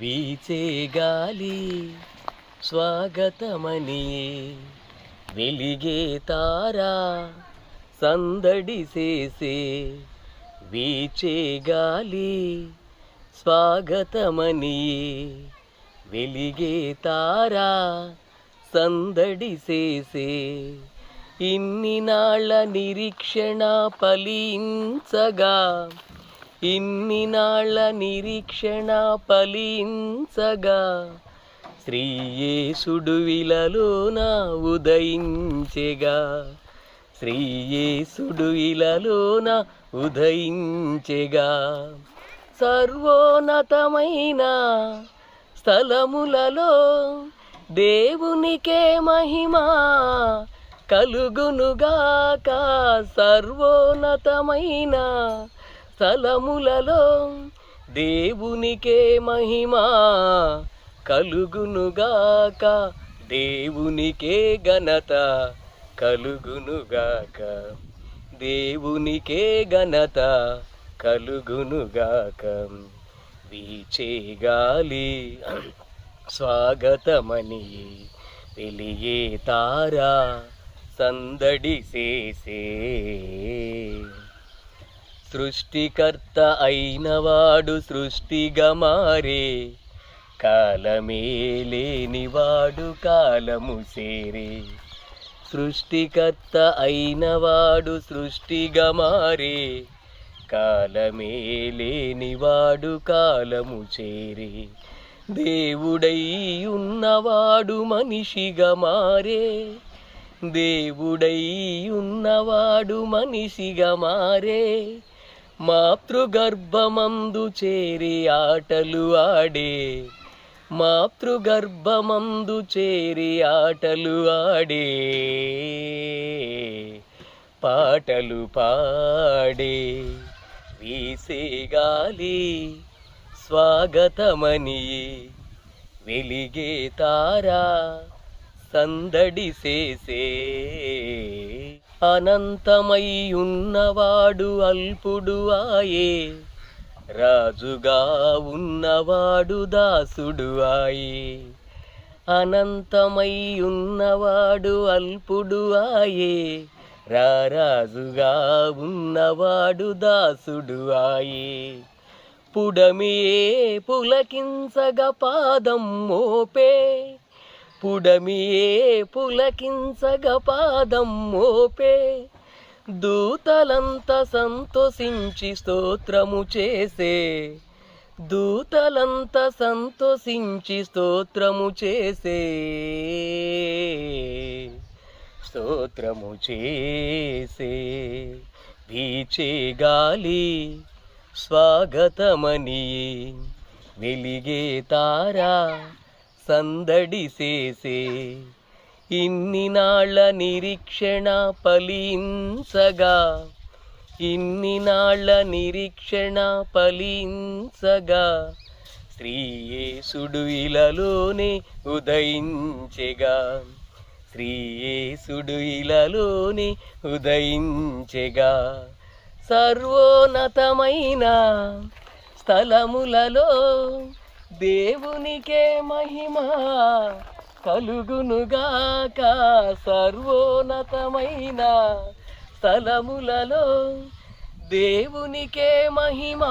వీచే గాలి స్వాగతమని వెలిగే తారా సందడి చేసే. వీచే గాలి స్వాగతమని వెలిగే తారా సందడి చేసే. ఇన్ని నాళ్ళ నిరీక్షణ ఫలించగా ఇన్ని నాళ్ళ నిరీక్షణ ఫలించగా శ్రీయేసుడు విలలోన ఉదయించెగా. శ్రీయేసుడు ఇలలోన ఉదయించెగా. సర్వోన్నతమైన స్థలములలో దేవునికే మహిమ కలుగునుగాక. సర్వోన్నతమైన స్థలములలో దేవునికే మహిమ కలుగునుగాక. దేవునికే ఘనత కలుగునుగాక. దేవునికే ఘనత కలుగునుగాక. వీచే గాలి స్వాగతమని వెలిగే తారా సందడి చేసే. సృష్టికర్త అయినవాడు సృష్టిగా మారే కాలమే లేనివాడు కాలము సేరే. సృష్టికర్త అయినవాడు సృష్టిగా మారే కాలమే లేనివాడు కాలము చేరే. దేవుడై ఉన్నవాడు మనిషిగా మారే. దేవుడై ఉన్నవాడు మనిషిగా మారే. మాతృగర్భమందు చేరి ఆటలు ఆడే. మాతృగర్భమందు చేరి ఆటలు ఆడే. పాటలు పాడే. వీసే గాలి స్వాగతమని వెలిగే తారా సందడి చేసే. అనంతమై ఉన్నవాడు అల్పుడు ఆయే. రాజుగా ఉన్నవాడు దాసుడు ఆయే. అనంతమై ఉన్నవాడు అల్పుడు ఆయే. రారాజుగా ఉన్నవాడు దాసుడు ఆయే. పుడమియే పులకించగ పాదం మోపే. పుడమియే పులకించగ పాదం మోపే. దూతలంత సంతోషించి స్తోత్రము చేసే. దూతలంత సంతోషించి స్తోత్రము చేసే. స్తోత్రము చేసే. వీచే గాలి స్వాగతమని వెలిగే తారా సందడి చేసే. ఇన్ని నాళ్ళ నిరీక్షణ ఫలించగా. ఇన్ని నాళ్ళ నిరీక్షణ ఫలించగా. శ్రీయేసుడు ఇలలోనే ఉదయించెగా. శ్రీయేసుడు ఇలలోనే ఉదయించెగా. సర్వోన్నతమైన స్థలములలో దేవునికే మహిమ కలుగునుగాక సర్వోన్నతమైన స్థలములలో దేవునికే మహిమ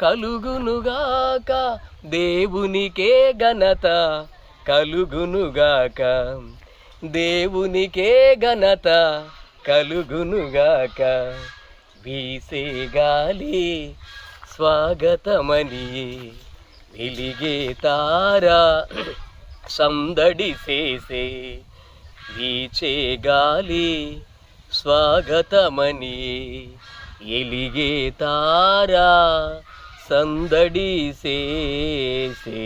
కలుగునుగాక దేవునికే ఘనత కలుగునుగాక దేవునికే ఘనత కలుగునుగాక. వీసే గాలి స్వాగతమని నిలిగే తారా సందడి చేసే వీచే గాలి స్వాగతమని. ఎలిగే తారా సందడి చేసే.